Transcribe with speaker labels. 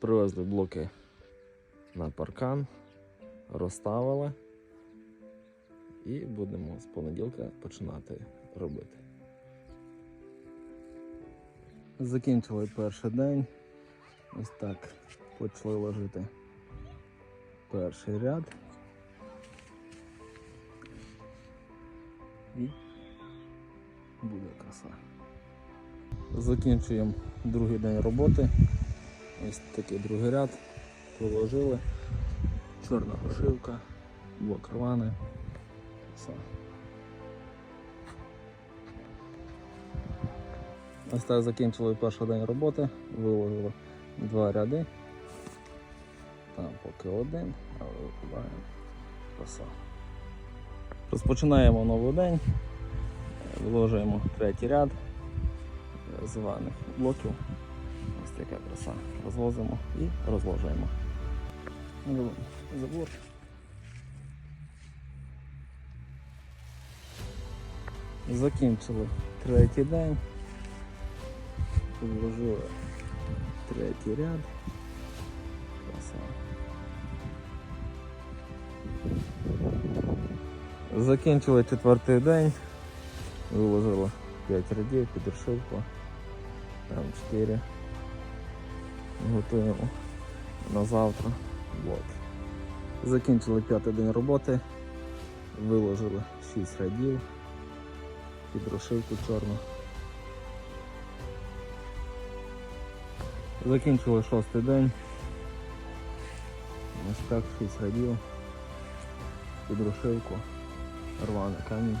Speaker 1: Привезли блоки на паркан, розставили і будемо з понеділка починати робити. Закінчили перший день. Ось так почали ложити перший ряд. І буде краса. Закінчуємо другий день роботи. Ось такий другий ряд. Положили. Чорна пошивка, рваний. Краса. Ось так закінчили перший день роботи, виложили два ряди. Там поки один, але викладаємо краса. Розпочинаємо новий день, виложуємо третій ряд званих блоків. Ось така краса. Розвозимо і розложуємо. Робимо Забор. Закінчили третій день. Вложили третій ряд. Краса. Закінчили четвертий день. Виложили 5 рядів під решетку. Там 4. Готуємо на завтра блок. Закінчили п'ятий день роботи. Виложили 6 рядів під розшивку чорну. Закінчили шостий день. Ось так 6 радів. Під розшивку. Рваний камінь.